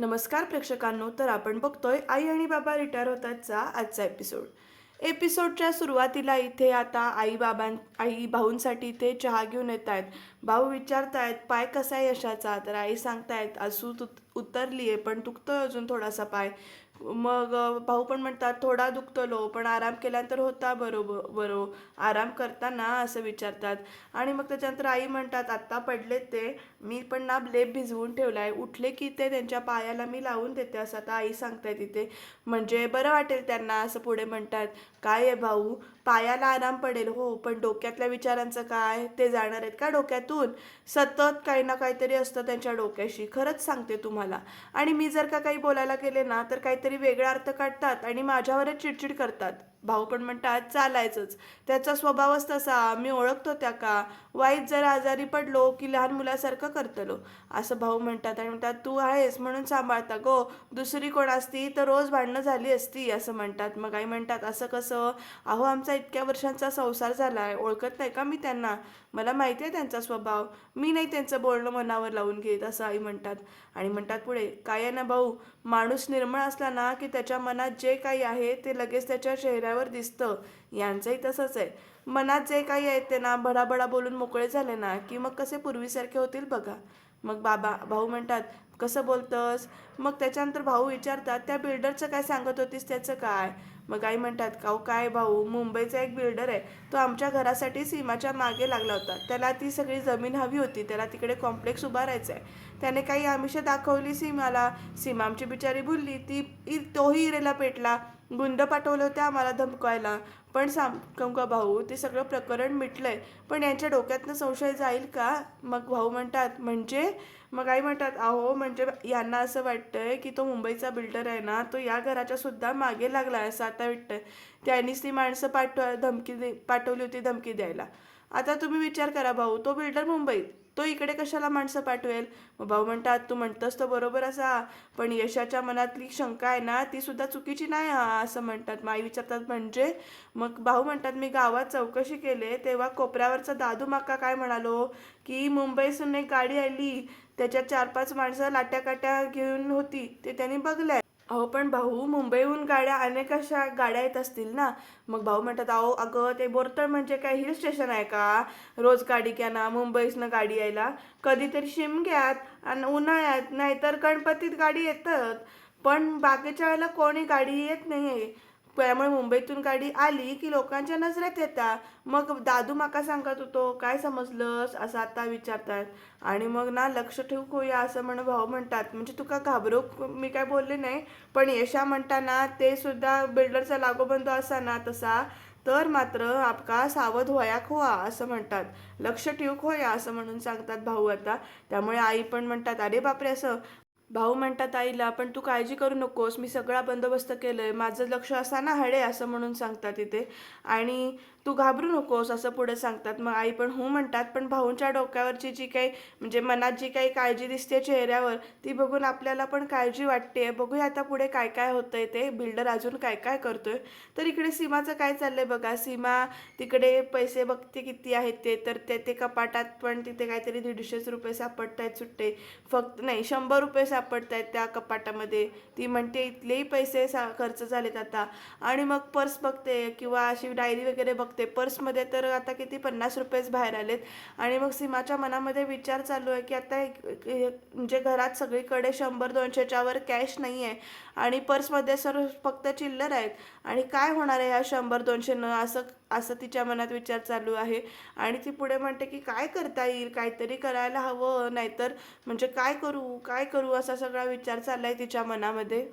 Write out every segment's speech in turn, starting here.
नमस्कार प्रेक्षकांनो तर आपण बघतोय आई आणि बाबा रिटायर होतातचा आजचा एपिसोड एपिसोडच्या सुरुवातीला इथे आता आई बाबां आई भाऊंसाठी इथे चहा घेऊन येत आहेत. भाऊ विचारतायत पाय कसा आहे यशाचा? तर आई सांगतायत असू तु उतरली आहे पण दुखतोय अजून थोडासा पाय. मग भाऊ पण म्हणतात थोडा दुखतलो पण आराम केल्यानंतर होता बरोबर बरो आराम करताना असं विचारतात. आणि मग त्याच्यानंतर आई म्हणतात आत्ता पडले ते मी पण ना लेप भिजवून ठेवला आहे उठले की ते त्यांच्या पायाला मी लावून देते असं आता आई सांगताय तिथे. म्हणजे बरं वाटेल त्यांना असं पुढे म्हणतात. काय आहे भाऊ? पायाला आराम पडेल हो. पण डोक्यातल्या विचारांचं काय? ते जाणार आहेत का डोक्यातून? सतत काही ना काहीतरी असतं त्यांच्या डोक्याशी. खरंच सांगते तुम्हाला. आणि मी जर का काही बोलायला गेले ना तर काहीतरी वेगळा अर्थ काढतात आणि माझ्यावरच चिडचिड करतात. भाऊ पण म्हणतात चालायचंच. त्याचा स्वभावच तसा मी ओळखतो त्या का? वाईट जर आजारी पडलो की लहान मुलासारखं करतलो असं भाऊ म्हणतात आणि म्हणतात तू आहेस म्हणून सांभाळता गो. दुसरी कोण असती तर रोज भांडणं झाली असती असं म्हणतात. मग आई म्हणतात असं कसं? अहो आमचा इतक्या वर्षांचा संसार झाला आहे ओळखत नाही का मी त्यांना? मला माहिती आहे त्यांचा स्वभाव. मी नाही त्यांचं बोलणं मनावर लावून घेत असं आई म्हणतात. आणि म्हणतात पुढे काय आहे ना भाऊ? माणूस निर्मळ असला ना की त्याच्या मनात जे काही आहे ते लगेच त्याच्या चेहऱ्यावर दिसतं. यांचंही तसंच आहे. मनात जे काही आहे ते ना बडाबडा बोलून मोकळे झाले ना की मग कसे पूर्वीसारखे होतील बघा. मग बाबा भाऊ म्हणतात कसं बोलतंस? मग त्याच्यानंतर भाऊ विचारतात त्या बिल्डरचं काय सांगत होतीस? त्याचं काय? मग आई म्हणतात काऊ काय भाऊ? मुंबईचा एक बिल्डर आहे. तो आमच्या घरासाठी सीमाच्या मागे लागला होता. त्याला ती सगळी जमीन हवी होती. त्याला तिकडे कॉम्प्लेक्स उभारायचा आहे त्याने काही आमिषं दाखवली सीमाला. सीमा आमची बिचारी भुलली. ती इ- तोही इरेला पेटला. गुंड पाठवले होते आम्हाला धमकायला पण सांग का भाऊ ते सगळं प्रकरण मिटलंय. पण यांच्या डोक्यातनं संशय जाईल का? मग भाऊ म्हणतात म्हणजे? मग आई म्हणतात अहो म्हणजे यांना असं वाटतंय की तो मुंबईचा बिल्डर आहे ना तो या घराच्या सुद्धा मागे लागला आहे असं आता वाटतंय. त्यांनीच ती माणसं पाठवा धमकी दे पाठवली होती धमकी द्यायला. आता तुम्ही विचार करा भाऊ तो बिल्डर मुंबईत तो इकडे कशाला माणसं पाठवेल? मग भाऊ म्हणतात तू म्हणतोस तो बरोबर असा पण यशाच्या मनातली शंका आहे ना ती सुद्धा चुकीची नाही हा असं म्हणतात. माई विचारतात म्हणजे? मग भाऊ म्हणतात मी गावात चौकशी केले तेव्हा कोपऱ्यावरचा दादू माका काय म्हणालो? की मुंबईसून एक गाडी आली त्याच्यात चार पाच माणसं लाट्या काट्या घेऊन होती ते त्यांनी बघल्या. अहो पण भाऊ मुंबईहून गाड्या अनेक अशा गाड्या येत असतील ना? मग भाऊ म्हणतात अहो अगं ते बोरतळ म्हणजे काय हिल स्टेशन आहे का? रोज गाडी घ्या ना मुंबईसनं गाडी यायला. कधीतरी शिमग्यात आणि उन्हाळ्यात नाहीतर गणपतीत गाडी येतात. पण बाकीच्या वेळेला कोणी गाडी येत नाही आहे त्यामुळे मुंबईतून गाडी आली की लोकांच्या नजरेत येतात मग दादू माका सांगत होतो काय समजलंस? असं आता विचारतात. आणि मग ना लक्ष ठेवू होया असं म्हणून भाऊ म्हणतात. म्हणजे तुका घाबरू मी काय बोलले नाही पण यशा म्हणताना ते सुद्धा बिल्डरचा लागोबंद असा ना तसा. तर मात्र आपका सावध व्हायाक व्हा असं म्हणतात. लक्ष ठेवू होया असं म्हणून सांगतात भाऊ आता. त्यामुळे आई पण म्हणतात अरे बापरे असं भाऊ म्हणतात आईला पण तू काळजी करू नकोस. मी सगळा बंदोबस्त केलंय. माझं लक्ष असा ना हडे असं म्हणून सांगतात तिथे आणि तू घाबरू नकोस असं पुढे सांगतात. मग आई पण हो म्हणतात पण भाऊंच्या डोक्यावरची जी काही म्हणजे मनात जी काही काळजी दिसते चेहऱ्यावर ती बघून आपल्याला पण काळजी वाटते बघूया आता पुढे काय काय होतंय ते. बिल्डर अजून काय काय करतोय. तर इकडे सीमाचं काय चाललंय बघा. सीमा तिकडे पैसे बघते किती आहेत ते. तर ते ते कपाटात पण तिथे काहीतरी दीडशेच रुपये सापडत आहेत सुट्टे. फक्त नाही शंभर रुपये सापडत आहेत त्या कपाटामध्ये. ती म्हणते इथलेही पैसे सा खर्च झालेत आता. आणि मग पर्स बघते किंवा अशी डायरी वगैरे बघते. पर्समध्ये तर आता किती पन्नास रुपयेच बाहेर आलेत. आणि मग सीमाच्या मनामध्ये विचार चालू आहे की आता म्हणजे घरात सगळीकडे शंभर दोनशेच्या वर कॅश नाही आहे. आणि पर्समध्ये सर्व फक्त चिल्लर आहेत. आणि काय होणार आहे ह्या शंभर दोनशेनं? असं असं तिच्या मनात विचार चालू आहे. आणि ती पुढे म्हणते की काय करता येईल? काहीतरी करायला हवं. नाहीतर म्हणजे काय करू? काय करू? असा सगळा विचार चाललाय तिच्या मनामध्ये.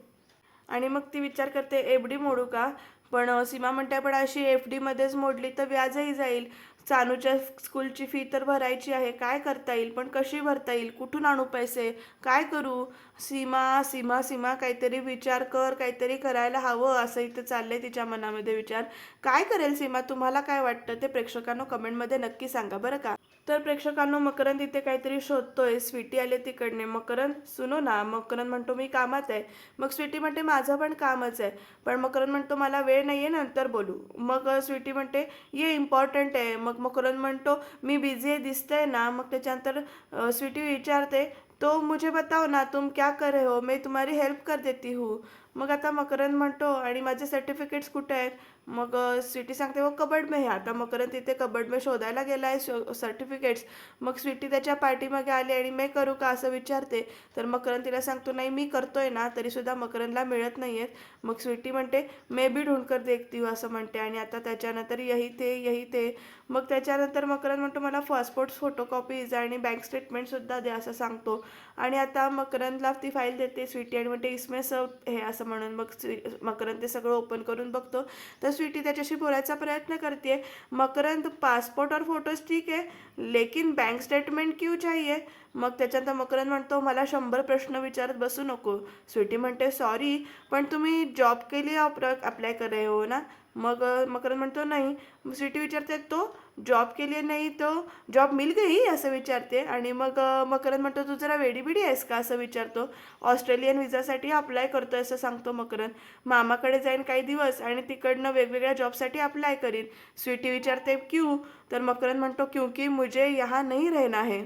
आणि मग ती विचार करते एफ डी मोडू का? पण सीमा म्हणते पण अशी एफ डीमध्येच मोडली तर व्याजही जाईल. चानूच्या स्कूलची फी तर भरायची आहे. काय करता येईल? पण कशी भरता येईल? कुठून आणू पैसे? काय करू? सीमा सीमा सीमा काहीतरी विचार कर. काहीतरी करायला हवं. असं इथं चाललंय तिच्या मनामध्ये विचार. काय करेल सीमा? तुम्हाला काय वाटतं? ते प्रेक्षकांनो कमेंटमध्ये नक्की सांगा. बरं का? तर प्रेक्षकांनो मकरंद इथे काहीतरी शोधतोय. स्वीटी आले तिकडने. मकरंद सुनो ना मकरंद म्हणतो मी कामात आहे. मग स्वीटी म्हणते माझं पण कामच आहे. पण मकरंद म्हणतो मला वेळ नाही आहे नंतर बोलू. मग स्वीटी म्हणते ये इम्पॉर्टंट आहे. मग मकरंद म्हणतो मी बिझी आहे दिसतंय ना. मग त्याच्यानंतर स्वीटी विचारते तो मुझे बताओ ना तुम क्या कर रहे हो? मैं तुम्हारी हेल्प कर देती हूँ. मग आता मकरंद म्हणतो आणि माझे सर्टिफिकेट्स कुठे आहेत? मग स्वीटी सांगते मग कबड में आता मकरंद तिथे कबड में शोधायला गेला आहे सर्टिफिकेट्स मग स्वीटी त्याच्या पार्टीमागे आली आणि मी करू का? असं विचारते. तर मकरंद तिला सांगतो नाही मी करतोय ना तरीसुद्धा मकरंदला मिळत नाही आहेत मग स्वीटी म्हणते मे बी ढूंढ देखती हूँ असं म्हणते. आणि आता त्याच्यानंतर यही ते यही ते. मग त्याच्यानंतर मकरंद म्हणतो मला पासपोर्ट फोटोकॉपीज आणि बँक स्टेटमेंटसुद्धा द्या असं सांगतो. आणि आता मकरंदला ती फाईल देते स्वीटी आणि म्हणते इसमे सब हे असं म्हणून मग स्वी- मकरंद ते सगळं ओपन करून बघतो. तर स्वीटी त्याच्याशी बोलायचा प्रयत्न करते मकरंद पासपोर्ट और फोटोज ठीक आहे लेकिन बँक स्टेटमेंट क्यू चाहिए? मग त्याच्यानंतर मकरंद म्हणतो मला शंभर प्रश्न विचारत बसू नको. स्वीटी म्हणते सॉरी पण तुम्ही जॉब के लिए अप्लाय कर रहे हो ना? मग मकरंद म्हणतो नाही स्वीटी विचारते तो जॉब केली नाही तो जॉब मिल गई? असं विचारते. आणि मग मकरंद म्हणतो तू जरा वेडीबिडी आहेस का? असं विचारतो. ऑस्ट्रेलियन व्हिसासाठी अप्लाय करतो असं सांगतो मकरंद मामाकडे जाईन काही दिवस आणि तिकडनं वेगवेगळ्या जॉबसाठी अप्लाय करीन. स्वीटी विचारते क्यू? तर मकरंद म्हणतो क्योंकि मुझे यहाँ नहीं रहना है.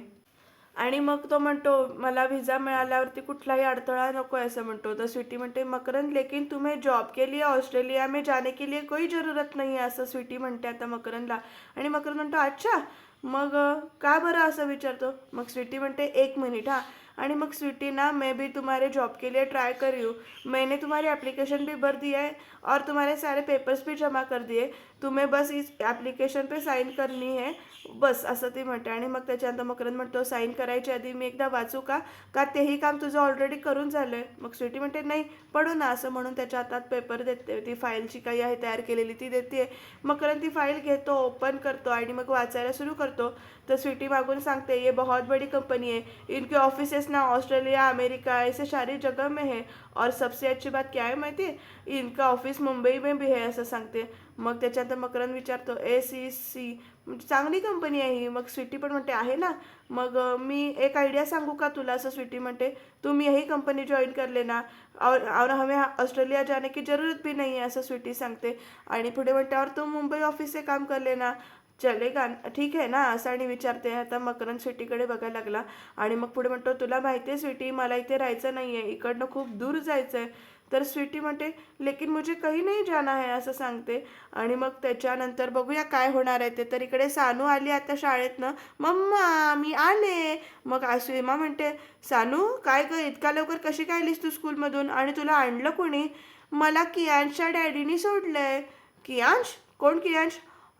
आणि मग तो म्हणतो मला व्हिसा मिळाल्यावरती कुठलाही अडथळा नको आहे असं म्हणतो. तर स्वीटी म्हणते मकरंद लेकिन तुम्हें जॉब के लिए ऑस्ट्रेलिया में जाने के लिए कोई जरूरत नाही आहे असं स्वीटी म्हणते आता मकरंदला. आणि मकरंद म्हणतो अच्छा मग का बरं असं विचारतो? मग स्वीटी म्हणते एक मिनिट हां. आणि मग स्वीटी ना मैं भी तुम्हारे जॉब के लिए ट्राई कर रही हूँ. मैंने तुम्हारी एप्लीकेशन भी भर दिया है और तुम्हारे सारे पेपर्स भी जमा कर दिए. तुम्हें बस इस एप्लीकेशन पे साइन करनी है बस असं ते म्हणते. आणि मग त्याच्यानंतर मकरंद म्हणतो साईन करायच्या आधी मी एकदा वाचू का? का तेही काम तुझं ऑलरेडी करून झालं आहे मग स्वीटी म्हणते नाही पडू ना असं म्हणून त्याच्या हातात पेपर देते. ती फाईलची काही आहे तयार केलेली ती देते. मकरंद ती फाईल घेतो ओपन करतो आणि मग वाचायला सुरू करतो. तर स्वीटी मागून सांगते ये बहुत बड़ी कंपनी है. इनके ऑफिसेस ना ऑस्ट्रेलिया अमेरिका ऐसे सारी जगह में है. और सबसे अच्छी बात क्या है माहिती आहे इनका ऑफिस मुंबई में भी है असं सांगते. मग त्याच्यानंतर मकरंद विचारतो ए सी सी म्हणजे चांगली कंपनी आहे ही. मग स्वीटी पण म्हणते आहे ना. मग मी एक आयडिया सांगू का तुला? असं स्वीटी म्हणते तुम यही कंपनी जॉईन कर लेना और और हमें ऑस्ट्रेलिया जाने की ज़रूरत भी नहीं है असं स्वीटी सांगते. आणि पुढे म्हणते और तुम मुंबई ऑफिसचे काम कर लेना. चलेगा ठीक आहे ना असं आणि विचारते. आता मकरंद स्वीटीकडे बघायला लागला. आणि मग पुढे म्हणतो तुला माहिती आहे स्वीटी मला इथे राहायचं नाही आहे इकडनं खूप दूर जायचं आहे तर स्वीटी म्हणते लेकिन मुझे कही नाही जाना है असं सांगते. आणि मग त्याच्यानंतर बघूया काय होणार आहे ते. तर इकडे सानू आली आता शाळेतनं. मम्मा मी आले. मग आसुमा म्हणते सानू काय ग इतका लवकर कशी काय आलीस तू स्कूलमधून? आणि तुला आणलं कोणी? मला कियांशच्या डॅडीनी सोडलंय. कियांश? कोण कियांश?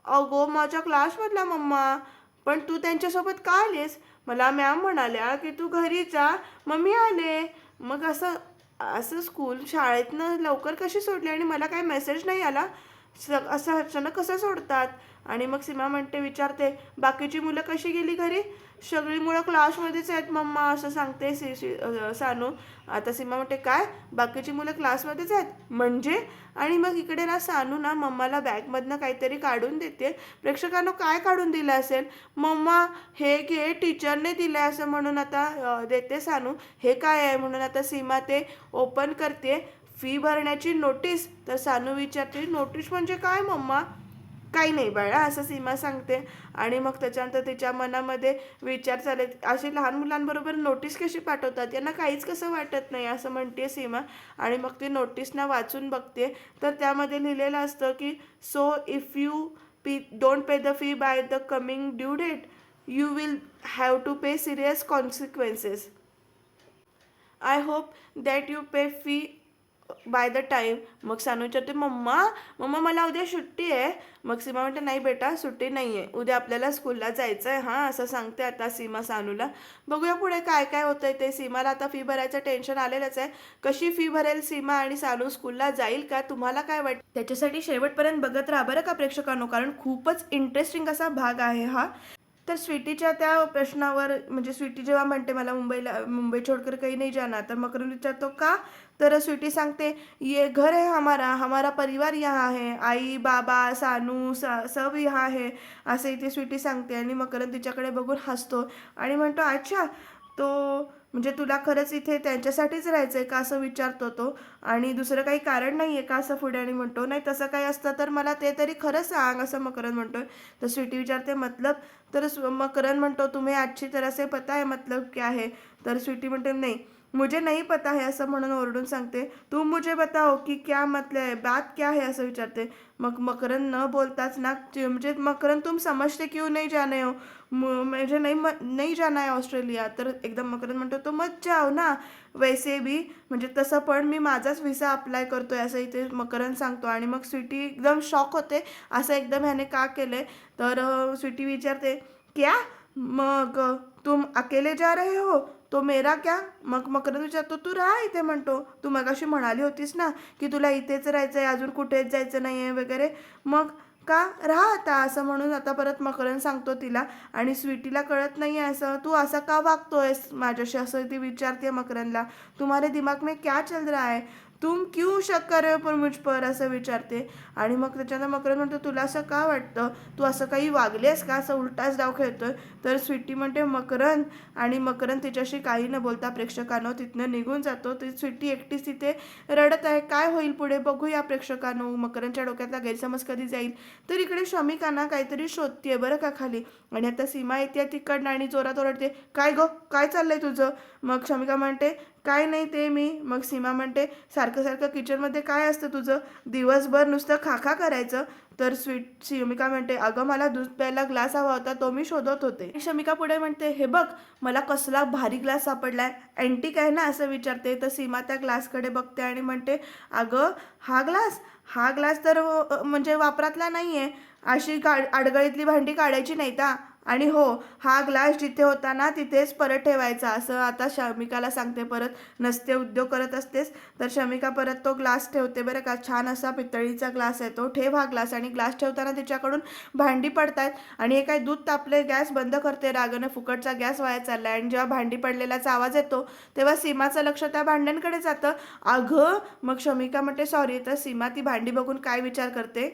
अगो माझ्या क्लासमधला मम्मा. पण तू त्यांच्यासोबत का आलीस? मला मॅम म्हणाल्या की तू घरी जा. मग मी आले. मग असं असं स्कूल शाळेतनं लवकर कशी सोडली? आणि मला काही मेसेज नाही आला. स असं अचानक कसं सोडतात? आणि मग सीमा म्हणते विचारते बाकीची मुलं कशी गेली घरी? सगळी मुलं क्लासमध्येच आहेत मम्मा असं सांगते सी सी सानू. आता सीमा म्हणते काय? बाकीची मुलं क्लासमध्येच आहेत? म्हणजे? आणि मग इकडे ना सानू ना मम्माला बॅगमधनं काहीतरी काढून देते. प्रेक्षकांना काय काढून दिलं असेल? मम्मा हे घे टीचरने दिलं असं म्हणून आता देते सानू. हे काय आहे? म्हणून आता सीमा ते ओपन करते. फी भरण्याची नोटीस तर सानू विचारते नोटीस म्हणजे काय मम्मा? काही नाही बाळा असं सीमा सांगते. आणि मग त्याच्यानंतर तिच्या मनामध्ये विचार चालेल. असे लहान मुलांबरोबर नोटीस कशी पाठवतात? यांना काहीच कसं वाटत नाही असं म्हणते सीमा. आणि मग ती नोटीसना वाचून बघते तर त्यामध्ये लिहिलेलं असतं की so if you P don't pay the fee by the coming due date you will have to pay serious consequences I hope that you pay fee by the time मग सानू विचारते मम्मा मम्मा मला उद्या सुट्टी आहे. मग सीमा म्हणते नाही बेटा सुट्टी नाही आहे उद्या आपल्याला स्कूलला जायचं आहे हां असं सांगते आता सीमा सानूला. बघूया पुढे काय काय होतं आहे ते. सीमाला आता फी भरायचं टेन्शन आलेलंच आहे. कशी फी भरेल सीमा आणि सानू स्कूलला जाईल का? तुम्हाला काय वाटतं त्याच्यासाठी शेवटपर्यंत बघत राहा बरं का प्रेक्षकांनो कारण खूपच इंटरेस्टिंग असा भाग आहे हा. तर स्वीटीच्या त्या प्रश्नावर म्हणजे स्वीटी जेव्हा म्हणते मला मुंबईला मुंबई छोडकर काही नाही जाणार. तर मकरंद विचारतो का? तर स्वीटी सांगते ये घर है हमारा हमारा परिवार यहाँ आहे आई बाबा सानू स सब यहाँ आहे असं इथे स्वीटी सांगते आणि मकरंद तिच्याकडे बघून हसतो आणि म्हणतो अच्छा तो म्हणजे तुला खरंच इथे त्यांच्यासाठीच राहायचं आहे का असं विचारतो तो? आणि दुसरं काही कारण नाही आहे का असं पुढे? आणि म्हणतो नाही तसं काही असतं तर मला ते तरी खरं सांग असं मकरन म्हणतो. तर स्वीटी विचारते मतलब? तर स्व- म्हणतो तुम्ही आजची तरह से पता है मतलब क्या आहे तर स्वीटी म्हणते नाही मुझे नहीं पता है असं म्हणून ओरडून सांगते. तू मुझे बताओ की क्या मतलब है बात क्या है असं विचारते. मग मकरंद न बोलताच ना म्हणजे मकरंद तुम समजते क्यों नहीं जाने हो? म्हणजे नाही नहीं म- नहीं जाना आहे ऑस्ट्रेलिया. तर एकदम मकरंद म्हणतो तो मत जाओ ना. वैसे बी म्हणजे तसं पण मी माझाच व्हिसा अप्लाय करतोय असं इथे मकरंद सांगतो. आणि मग स्वीटी एकदम शॉक होते असं एकदम ह्याने का केले? तर स्वीटी विचारते क्या? मग तुम अकेले जा रहे हो? तो मेरा क्या? मग मकरंद विचारतो तू राहा इथे म्हणतो. तू मगाशी म्हणाली होतीस ना की तुला इथेच राहायचं आहे अजून कुठेच जायचं नाही आहे वगैरे. मग का? राहा आता असं म्हणून आता परत मकरंद सांगतो तिला. आणि स्वीटीला कळत नाही आहे असं तू असं का वागतोयस? माझ्याशी असं ती विचारते मकरंदला. तुम्हारे दिमाग में क्या चल रहा है? तुम क्यू शक कर रहे हो पर मुझ पर? असं विचारते. आणि मग त्याच्यानं मकरंद म्हणतो तुला असं का वाटतं? तू असं काही वागलेस का? असं उलटाच डाव खेळतोय. तर स्वीटी म्हणते मकरंद. आणि मकरंद तिच्याशी काही न बोलता प्रेक्षकांनो तिथनं निघून जातो. ती स्वीटी एकटीच तिथे रडत आहे. काय होईल पुढे? बघूया प्रेक्षकांनो. मकरंदच्या डोक्यातला गैरसमज कधी जाईल? तर इकडे शमिकांना काहीतरी शोधतीये बरं का खाली. आणि आता सीमा येते तिकडनं आणि जोरात ओरडते. काय गं? काय चाललंय तुझं? मग शमिका म्हणते काय नाही ते मी. मग सीमा म्हणते सारखं सारखं किचनमध्ये काय असतं तुझं? दिवसभर नुसतं खाखा करायचं. तर स्वीट शमिका म्हणते अगं मला दूध प्यायला ग्लास हवा होता तो मी शोधत होते. शमिका पुढे म्हणते हे बघ मला कसला भारी ग्लास सापडलाय. अँटिक आहे ना असं विचारते. तर सीमा त्या ग्लासकडे बघते आणि म्हणते अगं हा ग्लास? हा ग्लास तर म्हणजे वापरातला नाही आहे अशी का अडगळीतली भांडी काढायची नाही का आणि हो हा ग्लास जिथे होता ना तिथेच परत ठेवायचा. असं आता शमिकाला सांगते परत नसते उद्योग करत असतेस तर शमिका परत तो ग्लास ठेवते बरं का. छान असा पितळीचा ग्लास आहे तो. ठेव हा ग्लास आणि ग्लास ठेवताना तिच्याकडून भांडी पडतायत आणि हे काय दूध तापले गॅस बंद करते रागानं. फुकटचा गॅस वाया आहे आणि जेव्हा भांडी पडलेल्याचा आवाज येतो तेव्हा सीमाचं लक्ष त्या भांड्यांकडे जातं. अगं मग शमिका म्हणते सॉरी तर सीमा ती भांडी बघून काय विचार करते?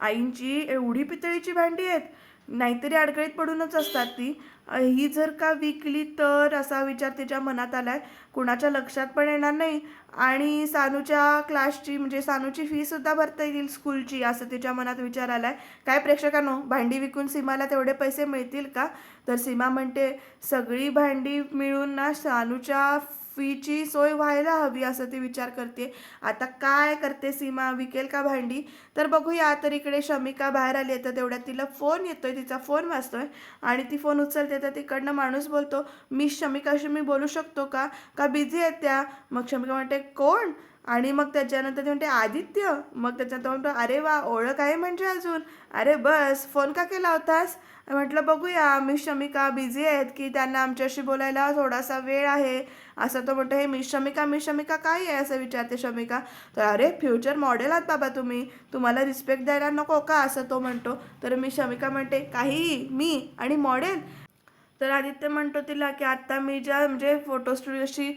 आईंची एवढी पितळीची भांडी आहेत. नाहीतरी अडगळीत पडूनच असतात ती. ही जर का विकली तर असा विचार तिच्या मनात आलाय. कुणाच्या लक्षात पण येणार नाही. आणि सानूच्या क्लासची म्हणजे सानूची फी सुद्धा भरता येईल स्कूलची असं तिच्या मनात विचार आलाय. काय प्रेक्षकांनो भांडी विकून सीमाला तेवढे पैसे मिळतील का? तर सीमा म्हणते सगळी भांडी मिळून ना सानूच्या फीची सोय व्हायला हवी असं ती विचार करते. आता काय करते सीमा? विकेल का भांडी? तर बघूया तर इकडे शमिका बाहेर आली आहे तर तेवढ्यात तिला फोन येतोय तिचा फोन वाचतोय आणि ती फोन उचलते तर तिकडनं माणूस बोलतो मी शमिकाशी मी बोलू शकतो का? का बिझी आहेत त्या? मग शमिका म्हणते कोण? आणि मग त्याच्यानंतर ती म्हणते आदित्य. मग त्याच्यानंतर म्हणतो अरे वा ओळख आहे म्हणजे अजून. अरे बस फोन का केला होतास? म्हटलं बघूया मी शमिका बिझी आहेत की त्यांना आमच्याशी बोलायला थोडासा वेळ आहे. असं तो म्हणतो हे मी शमिका मी शमिका काय आहे? असं विचारते शमिका. तर अरे फ्युचर मॉडेल आहात बाबा तुम्ही. तुम्हाला रिस्पेक्ट द्यायला नको का? असं तो म्हणतो. तर मी शमिका म्हणते काही मी आणि मॉडेल तर आदित्य म्हणतो तिला की आत्ता मी ज्या म्हणजे फोटो स्टुडिओशी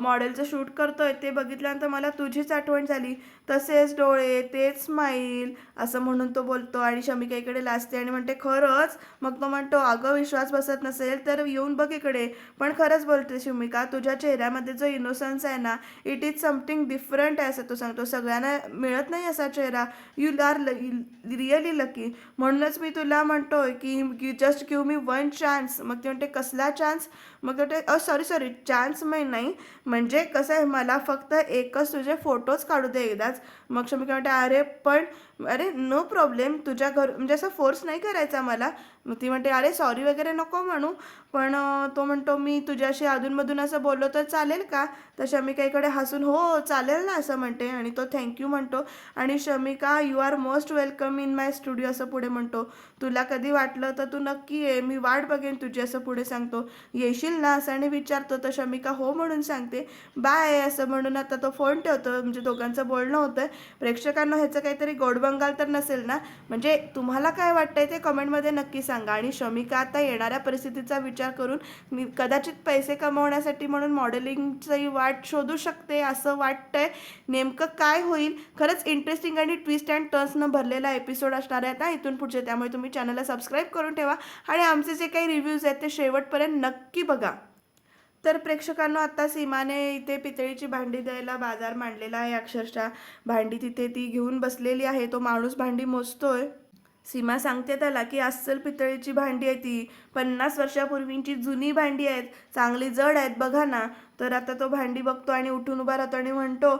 मॉडेलचं शूट करतोय ते बघितल्यानंतर मला तुझीच आठवण झाली. तसेच डोळे तेच स्माईल असं म्हणून तो बोलतो आणि शमिका इकडे लाजते आणि म्हणते खरंच? मग तो म्हणतो अगं विश्वास बसत नसेल तर येऊन बघ इकडे. पण खरंच बोलते शमिका तुझ्या चेहऱ्यामध्ये जो इनोसन्स आहे ना इट इज समथिंग डिफरंट आहे असं तो सांगतो. सगळ्यांना मिळत नाही असा चेहरा. यू आर रिअली लकी म्हणूनच मी तुला म्हणतोय की just give me one chance मग ते म्हणते कसला चान्स मग ते सॉरी सॉरी चान्स मी नाही. म्हणजे कसं आहे मला फक्त एकच तुझे फोटोज काढू दे एकदाच. मग शमिका म्हणते अरे पण अरे नो प्रॉब्लेम तुझ्या घर म्हणजे असं फोर्स नाही करायचा मला. मग ती म्हणते अरे सॉरी वगैरे नको म्हणू पण तो म्हणतो मी तुझ्याशी अधूनमधून असं बोललो तर चालेल का? तर शमिका इकडे हसून हो चालेल ना असं म्हणते. आणि तो थँक्यू म्हणतो. आणि Shamika you are most welcome in my studio असं पुढे म्हणतो. तुला कधी वाटलं तर तू नक्की ये मी वाट बघेन तुझी असं पुढे सांगतो. येशील ना? असं आणि विचारतो. तर शमिका हो म्हणून सांगते. बाय असं म्हणून आता तो फोन ठेवतो. म्हणजे दोघांचं बोलणं होतं. प्रेक्षकांना ह्याचं काहीतरी गोडबंगाल तर नसेल ना? म्हणजे तुम्हाला काय वाटतंय ते कमेंटमध्ये नक्की सांगा. आणि शमिका आता येणाऱ्या परिस्थितीचा विचार करून मी कदाचित पैसे कमवण्यासाठी म्हणून मॉडेलिंगची वाट शोधू शकते असं वाटतंय. नेमकं काय होईल? खरंच इंटरेस्टिंग आणि ट्विस्ट अँड टर्न्सनं भरलेला एपिसोड असणार आहे ना इथून पुढचे. त्यामुळे तुम्ही चॅनलला सबस्क्राईब करून ठेवा. आणि आमचे जे काही रिव्ह्यूज आहेत ते शेवटपर्यंत नक्की बघा. तर प्रेक्षकांना आता सीमाने इथे पितळीची भांडी द्यायला बाजार मांडलेला आहे. अक्षरशः भांडी तिथे ती घेऊन बसलेली आहे. तो माणूस भांडी मोजतोय. सीमा सांगते त्याला की अस्सल पितळीची भांडी आहे ती. पन्नास वर्षापूर्वींची जुनी भांडी आहेत. चांगली जड आहेत. बघा ना. तर आता तो भांडी बघतो आणि उठून उभा राहतो आणि म्हणतो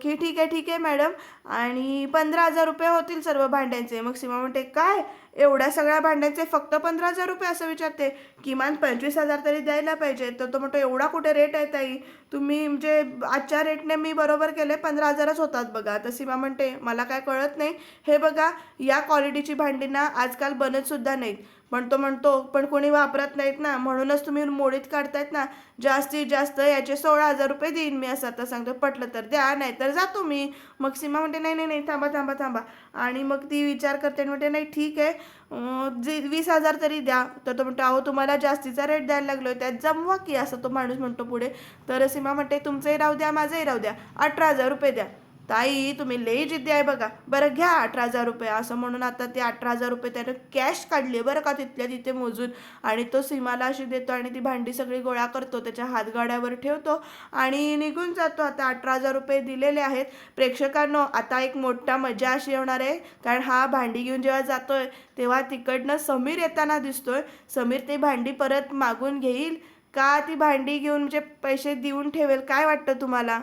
की ठीक आहे ठीक आहे मॅडम. आणि पंधरा हजार रुपये होतील सर्व भांड्यांचे. मग सीमा म्हणते काय? एवढ्या सगळ्या भांड्यांचे फक्त पंधरा हजार रुपये असं विचारते. किमान पंचवीस हजार तरी द्यायला पाहिजे. तर तो म्हणतो एवढा कुठे रेट आहे ताई? तुम्ही म्हणजे आजच्या रेटने मी बरोबर केले पंधरा हजारच होतात बघा. तर सीमा म्हणते मला काय कळत नाही. हे बघा या क्वालिटीची भांडी ना आजकाल बनत सुद्धा नाहीत. पण तो म्हणतो पण कोणी वापरत नाहीत ना म्हणूनच तुम्ही मोडीत काढतायत ना. जास्तीत जास्त याचे सोळा हजार रुपये देईन मी असं आता सांगतो. पटलं तर द्या नाहीतर जातो मी. मग सीमा म्हणते नाही नाही नाही थांबा थांबा थांबा. आणि मग ती विचार करते आणि म्हणते नाही ठीक आहे. जे वीस हजार तरी द्या. तर तो म्हणतो अहो तुम्हाला जास्तीचा रेट द्यायला लागलो त्यात जमवा की असं तो माणूस म्हणतो पुढे. तर सीमा म्हणते तुमचंही राहू द्या माझंही राहू द्या. अठरा हजार रुपये द्या. ताई तुम्ही लई जिद्दी आहे बघा. बरं घ्या अठरा हजार रुपये. असं म्हणून आता ते अठरा हजार रुपये त्यानं कॅश काढले बरं का तिथल्या तिथे मोजून. आणि तो सीमाला अशी देतो आणि ती भांडी सगळी गोळा करतो त्याच्या हातगाड्यावर ठेवतो आणि निघून जातो. आता अठरा हजार रुपये दिलेले आहेत. प्रेक्षकांनो आता एक मोठा मजा अशी होणार आहे. कारण हा भांडी घेऊन जेव्हा जातोय तेव्हा तिकडनं समीर येताना दिसतोय. समीर ते भांडी परत मागून घेईल? का ती भांडी घेऊन म्हणजे पैसे देऊन ठेवेल? काय वाटतं तुम्हाला?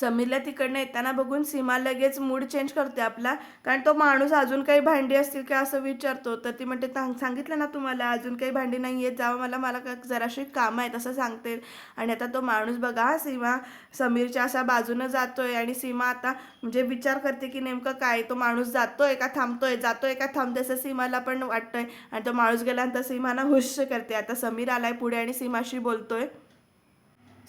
समीरला तिकडनं येताना बघून सीमा लगेच मूड चेंज करते आपला. कारण तो माणूस अजून काही भांडी असतील का असं विचारतो. तर ती म्हणते "सांग- सांगितलं ना तुम्हाला अजून काही भांडी नाही येत जावं मला मला का जराशी कामं आहेत असं सांगते. आणि आता तो माणूस बघा हा सीमा समीरच्या अशा बाजूनं जातोय. आणि सीमा आता म्हणजे विचार करते की नेमकं काय? तो माणूस जातोय का थांबतोय? जातोय का थांबतोय असं सीमाला पण वाटतंय. आणि तो माणूस गेल्यानंतर सीमाना हुश करते. आता समीर आलाय पुढे आणि सीमाशी बोलतोय.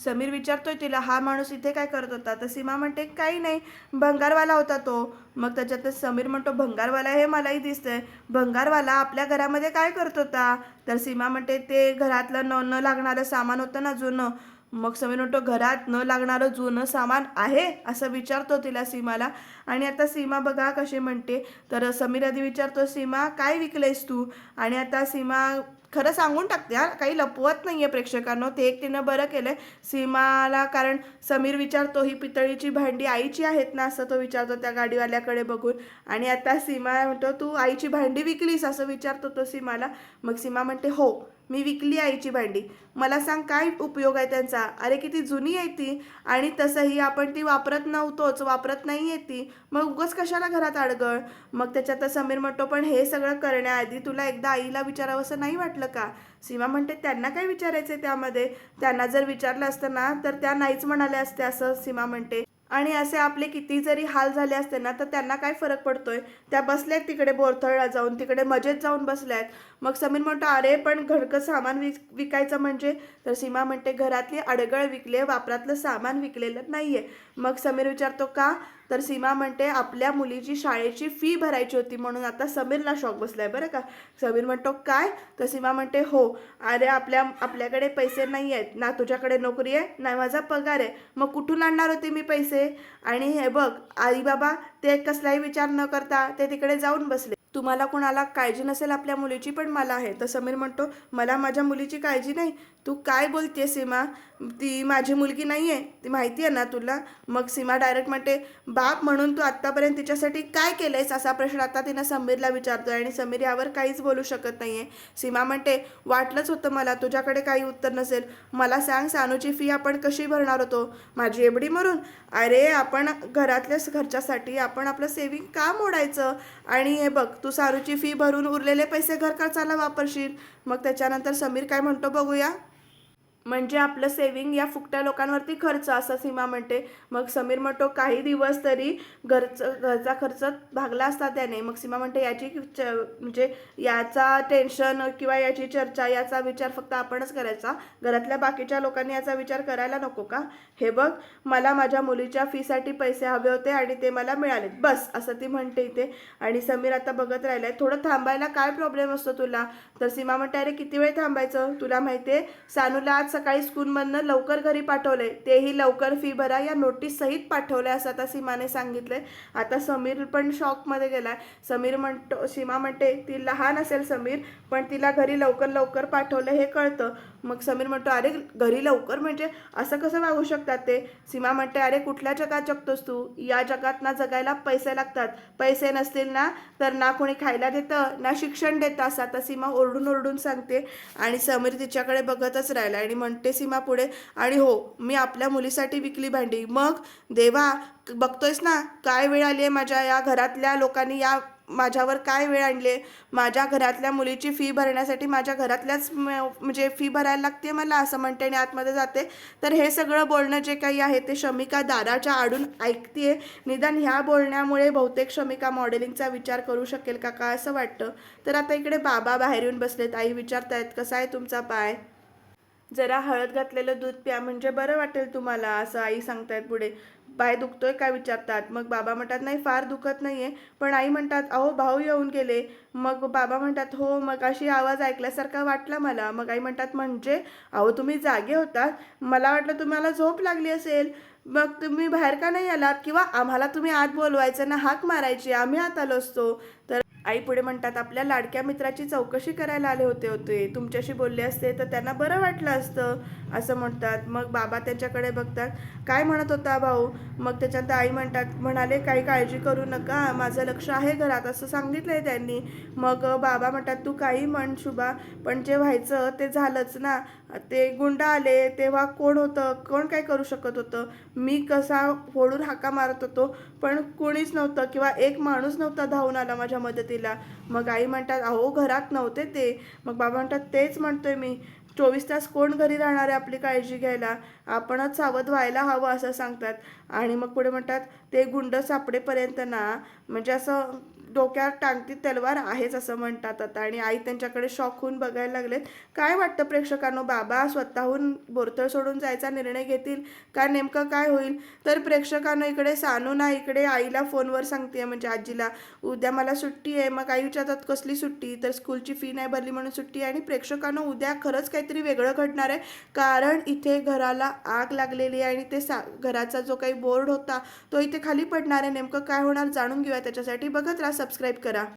समीर विचारतोय तिला हा माणूस इथे काय करत होता? तर सीमा म्हणते काही नाही भंगारवाला होता तो. मग त्याच्यात समीर म्हणतो भंगारवाला हे मलाही दिसतंय. भंगारवाला आपल्या घरामध्ये काय करत होता? तर सीमा म्हणते ते घरातलं न न लागणारं सामान होतं ना जुनं. मग समीर म्हणतो घरात न लागणारं जुनं सामान आहे? असं विचारतो तिला सीमाला. आणि आता सीमा बघा कशी म्हणते. तर समीर आधी विचारतो सीमा काय विकलेस तू? आणि आता सीमा खरं सांगून टाकते हा. काही लपवत नाही आहे प्रेक्षकांनो. ते एक तिनं बरं केलं सीमाला कारण समीर विचारतो ही पितळीची भांडी आईची आहेत ना? असं तो विचारतो त्या गाडीवाल्याकडे बघून. आणि आता सीमा म्हणतो तू आईची भांडी विकलीस? असं विचारतो तो सीमाला. मग सीमा म्हणते हो. मी विकली आईची भांडी. मला सांग काय उपयोग आहे त्यांचा? अरे किती जुनी आहे ती. आणि तसंही आपण ती वापरत नव्हतोच वापरत नाही आहे ती. मग उगाच कशाला घरात अडगळ? मग त्याच्यात समीर म्हणतो पण हे सगळं करण्याआधी तुला एकदा आईला विचारावं असं नाही वाटलं का? सीमा म्हणते त्यांना काय विचारायचं त्यामध्ये? त्यांना जर विचारलं असतं ना तर त्या नाहीच म्हणाल्या असत्या असं सीमा म्हणते. आणि असे आपले किती जरी हाल झाले असते ना तर त्यांना काय फरक पडतोय? त्या बसल्यात तिकडे बोरथळला जाऊन तिकडे मजेत जाऊन बसल्यात. मग समीर म्हणतो अरे पण घरकं सामान विक विकायचं म्हणजे? तर सीमा म्हणते घरातली अडगळ विकले वापरातलं सामान विकलेलं नाही आहे मग समीर विचारतो का? तर सीमा म्हणते आपल्या मुलीची शाळेची फी भरायची होती म्हणून आता समीरला शॉक बसलाय बरं का? समीर म्हणतो काय? तर सीमा म्हणते हो. अरे आपल्या आपल्याकडे पैसे नाही आहेत. ना तुझ्याकडे नोकरी आहे ना माझा पगार आहे. मग कुठून आणणार होते मी पैसे? आणि हे बघ आई बाबा ते कसलाही विचार न करता ते तिकडे जाऊन बसले. तुम्हाला कुणाला काळजी नसेल आपल्या मुलीची पण मला आहे. तर समीर म्हणतो मला माझ्या मुलीची काळजी नाही. तू काय बोलते सीमा? ती माझी मुलगी नाही आहे ती माहिती आहे ना तुला? मग सीमा डायरेक्ट म्हणते बाप म्हणून तू आत्तापर्यंत तिच्यासाठी काय केलंयस? असा प्रश्न आता तिनं समीरला विचारतोय आणि समीर यावर काहीच बोलू शकत नाही आहे सीमा म्हणते वाटलंच होतं मला तुझ्याकडे काही उत्तर नसेल. मला सांग सानूची फी आपण कशी भरणार होतो? माझी एवढी मरून? अरे आपण घरातल्याच घरच्यासाठी आपण आपलं सेविंग का मोडायचं? आणि हे बघ तू सानूची फी भरून उरलेले पैसे घर खर्चाला वापरशील. मग त्याच्यानंतर समीर काय म्हणतो बघूया? म्हणजे आपलं सेविंग या फुकट्या लोकांवरती खर्च असं सीमा म्हणते. मग समीर म्हणतो काही दिवस तरी घरचं घरचा खर्च भागला असता त्याने. मग सीमा म्हणते याची च म्हणजे याचा टेन्शन किंवा याची चर्चा याचा विचार फक्त आपणच करायचा. घरातल्या बाकीच्या लोकांनी याचा विचार करायला नको का? हे बघ मला माझ्या मुलीच्या फीसाठी पैसे हवे होते आणि ते मला मिळाले बस असं ती म्हणते इथे. आणि समीर आता बघत राहिलाय थोडं थांबायला काय प्रॉब्लेम असतो तुला? तर सीमा म्हणते अरे किती वेळ थांबायचं? तुला माहिती आहे सानूला आज सकाळी स्कूलमधनं लवकर घरी पाठवलंय. तेही लवकर फी भरा या नोटीस सहित पाठवलंय असं आता सीमाने सांगितलंय. आता समीर पण शॉकमध्ये गेलाय. समीर म्हणतो सीमा म्हणते ती लहान असेल समीर पण तिला घरी लवकर लवकर पाठवलं हे कळतं. मग समीर म्हणतो अरे घरी लवकर म्हणजे असं कसं वागू शकतात ते? सीमा म्हणते अरे कुठल्या जगात जगतोस तू? या जगात ना जगायला पैसे लागतात. पैसे नसतील ना तर ना कोणी खायला देतं ना शिक्षण देतं असं आता सीमा ओरडून ओरडून सांगते. आणि समीर तिच्याकडे बघतच राहिला आणि म्हणते सीमा पुढे आणि हो मी आपल्या मुलीसाठी विकली भांडी. मग देवा बघतोयस ना काय वेळ आली आहे माझ्या या घरातल्या लोकांनी या माझ्यावर काय वेळ आणले? माझ्या घरातल्या मुलीची फी भरण्यासाठी माझ्या घरातल्याच म्हणजे फी भरायला लागते मला असं म्हणते आणि आतमध्ये जाते. तर हे सगळं बोलणं जे काही आहे ते शमिका दाराच्या आडून ऐकते निदान ह्या बोलण्यामुळे बहुतेक शमिका मॉडेलिंगचा विचार करू शकेल का काय असं वाटतं? तर आता इकडे बाबा बाहेर येऊन बसलेत. आई विचारतायत कसा आहे तुमचा पाय? जरा हळद घातलेलं दूध प्या म्हणजे बरं वाटेल तुम्हाला असं आई सांगतायत पुढे. पाय दुखतोय काय विचारतात? मग बाबा म्हणतात नाही फार दुखत नाही आहे पण आई म्हणतात अहो भाऊ येऊन गेले. मग बाबा म्हणतात हो. मग अशी आवाज ऐकल्यासारखा वाटला मला. मग आई म्हणतात म्हणजे? अहो तुम्ही जागे होतात. मला वाटलं तुम्हाला झोप लागली असेल. मग तुम्ही बाहेर का नाही आलात? किंवा आम्हाला तुम्ही आत बोलवायचं ना हाक मारायची आम्ही आत आलो असतो. तर आई पुढे म्हणतात आपल्या लाडक्या मित्राची चौकशी करायला आले होते होते. तुमच्याशी बोलले असते तर त्यांना बरं वाटलं असतं असं म्हणतात. मग बाबा त्यांच्याकडे बघतात काय म्हणत होता भाऊ? मग त्याच्यानंतर आई म्हणतात म्हणाले काही काळजी करू नका माझं लक्ष आहे घरात असं सांगितलंय त्यांनी. मग बाबा म्हणतात तू काही म्हण शुभा पण जे व्हायचं ते झालंच ना. ते गुंड आले तेव्हा कोण होतं? कोण काय करू शकत होतं? मी कसा फोडून हाका मारत होतो? पण कोणीच नव्हतं किंवा एक माणूस नव्हता धावून आला माझ्या मदतीला. मग आई म्हणतात अहो घरात नव्हते ते. मग बाबा म्हणतात तेच म्हणतोय मी. चोवीस तास कोण घरी राहणार आहे आपली काळजी घ्यायला? आपणच सावध व्हायला हवं असं सांगतात. आणि मग पुढे म्हणतात ते गुंड सापडेपर्यंत ना. म्हणजे असं डोक्यावर टांगती तलवार आहेच असं म्हणतात आता. आणि आई त्यांच्याकडे शॉक होऊन बघायला लागलेत. काय वाटतं प्रेक्षकांनो? बाबा स्वतःहून बोरतळ सोडून जायचा निर्णय घेतील? का नेमकं काय होईल? तर प्रेक्षकांनो इकडे सानू ना इकडे आईला फोनवर सांगते म्हणजे आजीला उद्या मला सुट्टी आहे मग आई विचारतात कसली सुट्टी? तर स्कूलची फी नाही भरली म्हणून सुट्टी आहे. आणि प्रेक्षकांनो उद्या खरंच काहीतरी वेगळं घडणार आहे. कारण इथे घराला आग लागलेली आहे आणि ते सा घराचा जो काही बोर्ड होता तो इथे खाली पडणार आहे. नेमकं काय होणार जाणून घेऊया त्याच्यासाठी. बघत राहा सबस्क्राईब करा.